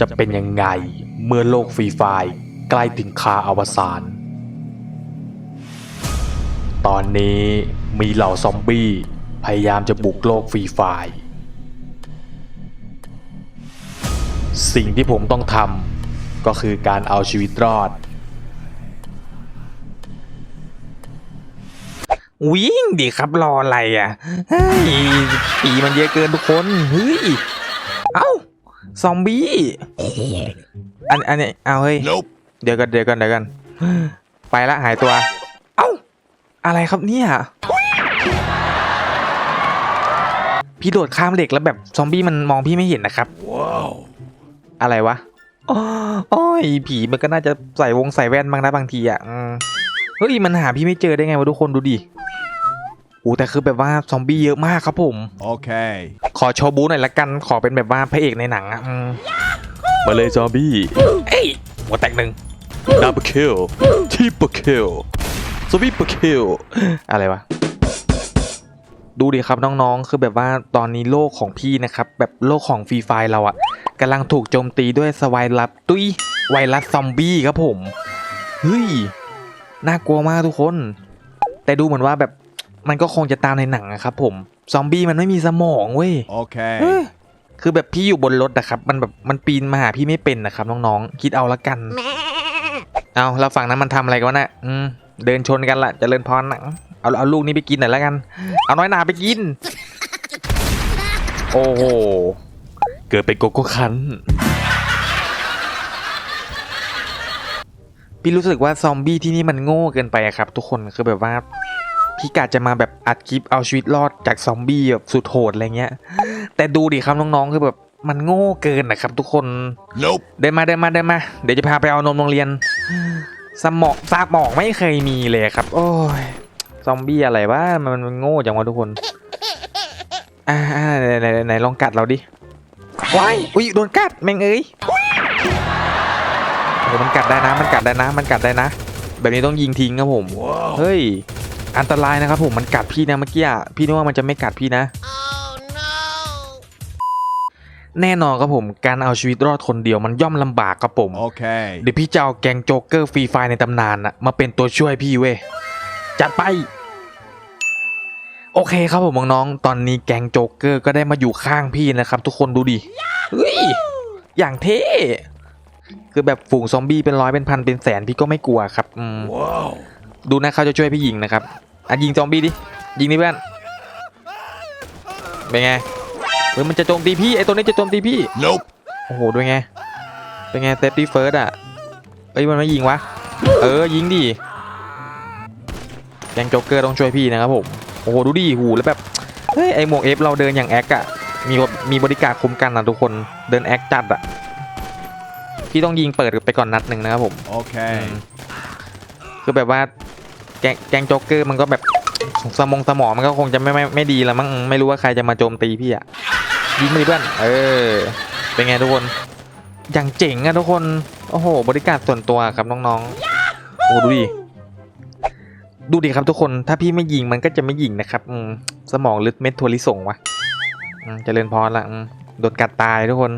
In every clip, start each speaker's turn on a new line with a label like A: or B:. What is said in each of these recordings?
A: จะเป็นยังไงเมื่อโลกฟรีไฟล์ใกล้ถึงคาอวสานตอนนี้มีเหล่าซอมบี้พยายามจะบุกโลกฟรีไฟล์สิ่งที่ผมต้องทำก็คือการเอาชีวิตรอด
B: วิ่งดิครับรออะไรอะเฮ้ยปีมันเยอะเกินทุกคนเฮ้ย ซอมบี้อันอันนี้เอาเฮ้ยเดี๋ยวกันเดี๋ยวกันเดี๋ยวกันไปละหายตัว เอ้า อะไรครับเนี่ยพี่โดดข้ามเหล็กแล้วแบบซอมบี้มันมองพี่ไม่เห็นนะครับอะไรวะอ้อโอ้ยผีมันก็น่าจะใส่วงใส่แว่นบ้างนะบางทีอะอืมเฮ้ยมันหาพี่ไม่เจอได้ไงวะทุกคนดูดิโอ้แต่คือแบบว่าซอมบี้เยอะมากครับผม
C: Okay.
B: ขอโชว์บูหน่อยละกัน ขอเป็นแบบว่าพระเอกในหนังอะอืม
A: มาเลยซอมบี้
B: เอ้ยหัวแตกหนึ่ง
A: ดับเบิลคิลทิปเปิลคิลสวิปเปิลคิล
B: อะไรวะ ดูดิครับน้องๆ คือแบบว่าตอนนี้โลกของพี่นะครับ แบบโลกของฟรีไฟเราอะกำลังถูกโจมตีด้วยสไวรัสตุยไวรัสซอมบี้ครับผม เฮ้ย น่ากลัวมากทุกคน แต่ดูเหมือนว่าแบบ มันก็คงจะตามในหนังอะครับผม ซอมบี้มันไม่มีสมองเว้ย
C: Okay.
B: เอ้ยคือแบบพี่อยู่บนรถนะครับ มันแบบมันปีนมาหาพี่ไม่เป็นนะครับน้องๆ คิดเอาละกัน เอาแล้วฝั่งนั้นมันทำอะไรกันวะน่ะอืมเดินชนกันละเจริญพรหนัง เอาเอาลูกนี้ไปกินหน่อยละกัน เอาน้อยหนาไปกิน โอ้โห
A: เกิดเป็นโกโก้คัน
B: พี่รู้สึกว่าซอมบี้ที่นี่มันโง่เกินไปอะครับ ทุกคนคือแบบว่า พี่กาจะมาแบบอัดคลิปเอาชีวิตรอดจากซอมบี้แบบสุดโหดอะไรเงี้ย แต่ดูดิครับน้องๆคือแบบมันโง่เกินนะครับทุกคน
C: Nope.
B: เดินมาเดินมาเดินมา เดี๋ยวจะพาไปเอานมโรงเรียน สมองซากหมองไม่เคยมีเลยครับ โอ้ยซอมบี้อะไรวะมันมันโง่จังวะทุกคน อ่าอ่าไหนไหนไหนไหนลองกัดเราดิว้ายอุ้ยโดนกัดแม่งเอ้ยโอ้มันกัดได้นะ มันกัดได้นะ มันกัดได้นะ แบบนี้ต้องยิงทิ้งครับผม เฮ้ย อันตรายนะครับผมมันกัดพี่นะเมื่อกี้อะพี่นึกว่ามันจะไม่กัดพี่นะแน่นอนครับผมการเอาชีวิตรอดคนเดียวมันย่อมลำบากครับผม
C: Okay.
B: เดี๋ยวพี่จะเอาแกงโจ๊กเกอร์ฟรีไฟในตำนานอะมาเป็นตัวช่วยพี่เว้ยจัดไปโอเคครับผมน้องๆ ตอนนี้แกงโจ๊กเกอร์ก็ได้มาอยู่ข้างพี่นะครับ ทุกคนดูดิ เฮ้ย อย่างเท่ คือแบบฝูงซอมบี้เป็นร้อยเป็นพันเป็นแสนพี่ก็ไม่กลัวครับ อืม
C: Whoa.
B: ดูนะเขาจะช่วยพี่ยิงนะครับอะยิงซอมบี้ดิยิงดิเพื่อนเป็นไงเฮ้ยมันจะโจมตีพี่ไอตัวนี้จะโจมตีพี่
C: Nope.
B: โอ้โหด้วยไงเป็นไงเซฟตี้เฟิร์สอะเอ้ยมันไม่ยิงวะเออยิงดิแกงโจ๊กเกอร์ต้องช่วยพี่นะครับผมโอ้โหดูดิหูแล้วแบบเฮ้ยไอหมวกเอฟเราเดินอย่างแอคอะมีมีบริการคุมกันนะทุกคนเดินแอคจัดอะพี่ต้องยิงเปิดไปก่อนนัดหนึ่งนะครับผม
C: Okay.
B: คือแบบว่า แกงแกงโจ๊กเกอร์มันก็แบบสมองสมองมันก็คงจะไม่ไม่ไม่ดีแล้วมั้งไม่รู้ว่าใครจะมาโจมตีพี่อะยิงมาดิเพื่อนเออ เป็นไงทุกคนอย่างเจ๋งอะทุกคน โอ้โห บริการส่วนตัวครับน้องๆ โอ้ดูดิ ดูดิครับทุกคน ถ้าพี่ไม่ยิงมันก็จะไม่ยิงนะครับอืมสมองลึกเม็ดถั่วลิส่งวะเจริญพรละโดนกัดตายทุกคน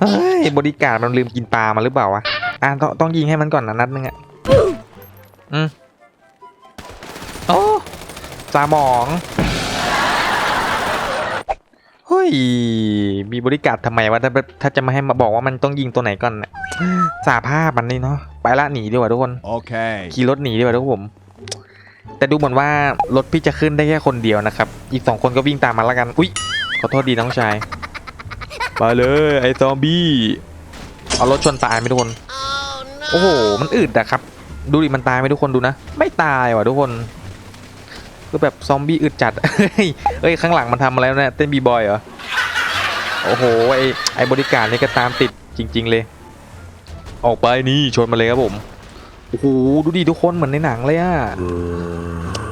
B: เฮ้ยบริการมันลืมกินปลามาหรือเปล่าวะ อะต้องต้องยิงให้มันก่อนนะนัดนึงอะอืมโอ้ สามองเฮ้ยมีบริการทำไมวะถ้าถ้าจะมาให้มาบอกว่ามันต้องยิงตัวไหนก่อนน่ะสาภาพมันนี่เนาะไปละหนีดีกว่าทุกคน
C: Okay.
B: ขี่รถหนีดีกว่าทุกผม แต่ดูเหมือนว่ารถพี่จะขึ้นได้แค่คนเดียวนะครับ อีกสองคนก็วิ่งตามมาแล้วกันอุ๊ยขอโทษดีน้องชาย
A: มาเลยไอ้ซอมบี้
B: เอารถชนตายไหมทุกคน โอ้โห มันอึดอะครับ ดูดิมันตายไหมทุกคนดูนะ ไม่ตายว่ะทุกคน คือแบบซอมบี้อึดจัดเฮ้ยเอ้ยข้างหลังมันทำอะไรนี่ยเต้นบีบอยเหรอ โอ้โหไอไอบริการนี่ก็ตามติดจริง ๆ เลย ออกไปนี่ชนมาเลยครับผม โอ้โหดูดิทุกคนเหมือนในหนังเลยอะ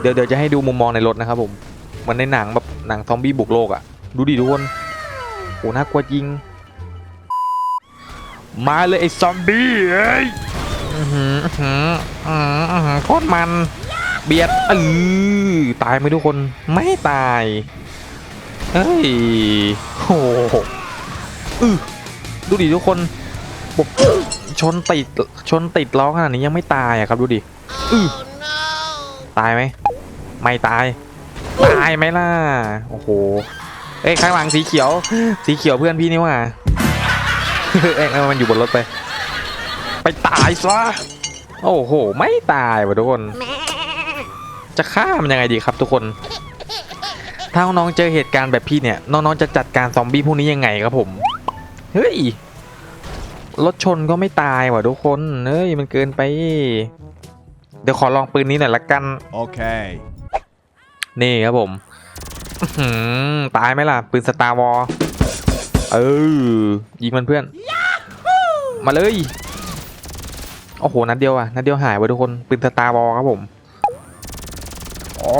B: เดี๋ยวเดี๋ยวจะให้ดูมุมมองในรถนะครับผมเหมือนในหนังแบบหนังซอมบี้บุกโลกอะดูดิทุกคนโอ้น่ากลัวจริง
A: มาเลยไอ้ซอมบี้เอ้ย
B: อือหือหือหืออื้อหือโคตรมัน เบียดเออตายไหมทุกคนไม่ตายเฮ้ยโอ้โหอือดูดิทุกคนผมชนติดชนติดล้อขนาดนี้ยังไม่ตายอะครับดูดิอือตายไหมไม่ตายตายไหมล่ะโอ้โหเอ้ยข้างหลังสีเขียว สีเขียวเพื่อนพี่นี่ว่าเอ้ยมันอยู่บนรถไป ไปตายซะโอ้โห ไม่ตายว่ะทุกคน จะฆ่ามันยังไงดีครับทุกคน ถ้าน้องๆเจอเหตุการณ์แบบพี่เนี่ย น้องๆจะจัดการซอมบี้พวกนี้ยังไงครับผม เฮ้ย รถชนก็ไม่ตายว่ะทุกคน เฮ้ยมันเกินไป เดี๋ยวขอลองปืนนี้หน่อยละกัน
C: Okay.
B: นี่ครับผมอื้อหือตายไหมล่ะ ปืนสตาร์วอลเออ ยิงมันเพื่อน มาเลย โอ้โห นัดเดียวอะนัดเดียวหายไปทุกคน ปืนสตาร์วอลครับผม อ๋อ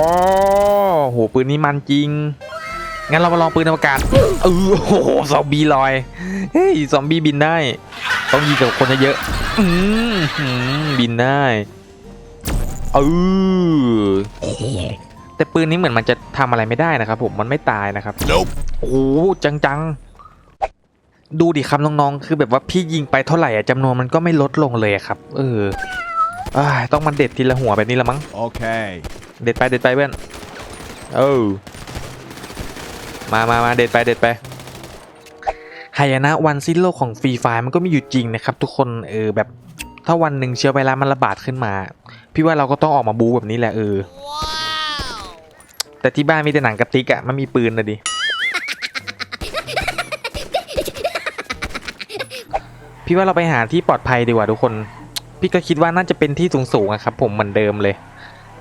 B: โหปืนนี้มันจริง งั้นเรามาลองปืนอวกาศเออโอ้โหซอมบี้ลอย เฮ้ยซอมบี้บินได้ ต้องยิงกับคนเยอะๆอืมหืมบินได้เออแต่ปืนนี้เหมือนมันจะทำอะไรไม่ได้นะครับ ผมมันไม่ตายนะครับ
C: Nope.
B: โอ้โหจังๆดูดิครับน้องๆ คือแบบว่าพี่ยิงไปเท่าไหร่อะจำนวนมันก็ไม่ลดลงเลยอะครับ เอออ้ายต้องมันเด็ดทีละหัวแบบนี้ละมั้ง
C: Okay.
B: เด็ดไปเด็ดไปเพื่อนเออมามามาเด็ดไปเด็ดไปหายนะวันสิ้นโลกของฟรีไฟมันก็มีอยู่จริงนะครับ ทุกคนเออแบบถ้าวันหนึ่งเชื้อไวรัสมันระบาดขึ้นมา พี่ว่าเราก็ต้องออกมาบูแบบนี้แหละเออ แต่ที่บ้านมีแต่หนังกระติกอะมันมีปืนนะดิพี่ว่าเราไปหาที่ปลอดภัยดีกว่าทุกคน พี่ก็คิดว่าน่าจะเป็นที่สูงๆอะครับ ผมเหมือนเดิมเลย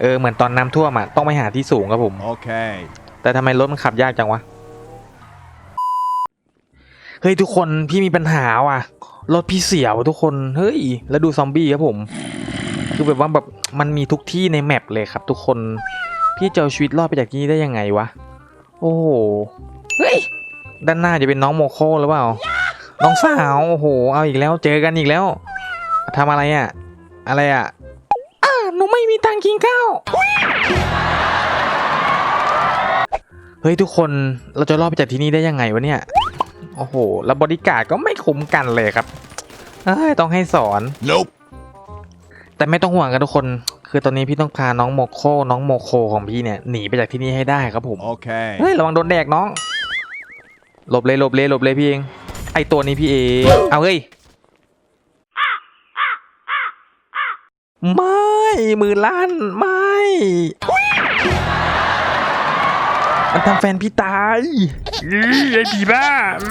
B: เออเหมือนตอนน้ำท่วมอะต้องไปหาที่สูงครับผม
C: Okay.
B: แต่ทำไมรถมันขับยากจังวะเฮ้ยทุกคนพี่มีปัญหาว่ะรถพี่เสียวะทุกคนเฮ้ยแล้วดูซอมบี้ครับผม คือแบบว่าแบบมันมีทุกที่ในแมปเลยครับ ทุกคนพี่จะเอาชีวิตรอดไปจากที่นี่ได้ยังไงวะโอ้โหเฮ้ยด้านหน้าจะเป็นน้องโมโคหรือเปล่าน้องสาวโอ้โหเอาอีกแล้วเจอกันอีกแล้วทำอะไรอะอะไรอะอ่าหนูไม่มีตังค์ กินข้าวเฮ้ยทุกคนเราจะรอดไปจากที่นี่ได้ยังไงวะเนี่ย โอ้โห แล้วบริการดก็ไม่คุ้มกันเลยครับเอ้ยต้องให้สอน
C: Nope.
B: แต่ไม่ต้องห่วงกันทุกคน คือตอนนี้พี่ต้องพาน้องโมโค น้องโมโคของพี่เนี่ยหนีไปจากที่นี่ให้ได้ครับผม
C: Okay.
B: เฮ้ยระวังโดนแดกน้อง หลบเลยหลบเลยหลบเลยพี่เอง ไอตัวนี้พี่เอง เอาเฮ้ยไม่ มือลั่นไม่มันทำแฟนพี่ตายอื้อไอผีบ้าอื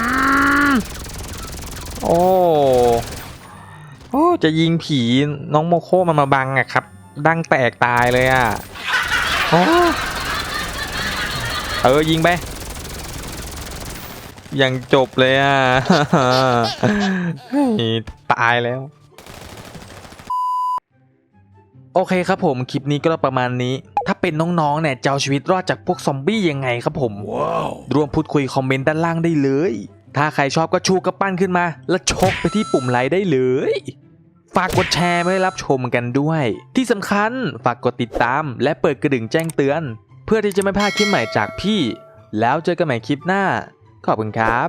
B: มโอ้โอ้จะยิงผีน้องโมโคมันมาบังอะครับ ดังแตกตายเลยอะโอ้เออยิงไปยังจบเลยอะเฮ้ยตายแล้ว โอเคครับผมคลิปนี้ก็ประมาณนี้ ถ้าเป็นน้องๆเนี่ยจะเอาชีวิตรอดจากพวกซอมบี้ยังไงครับผม
C: Wow.
B: ร่วมพูดคุยคอมเมนต์ด้านล่างได้เลย ถ้าใครชอบก็ชูกระปั้นขึ้นมา แล้วชกไปที่ปุ่มไลค์ได้เลย ฝากกดแชร์ไม่ได้รับชมกันด้วย ที่สำคัญฝากกดติดตาม และเปิดกระดิ่งแจ้งเตือน เพื่อที่จะไม่พลาดคลิปใหม่จากพี่ แล้วเจอกันใหม่คลิปหน้า ขอบคุณครับ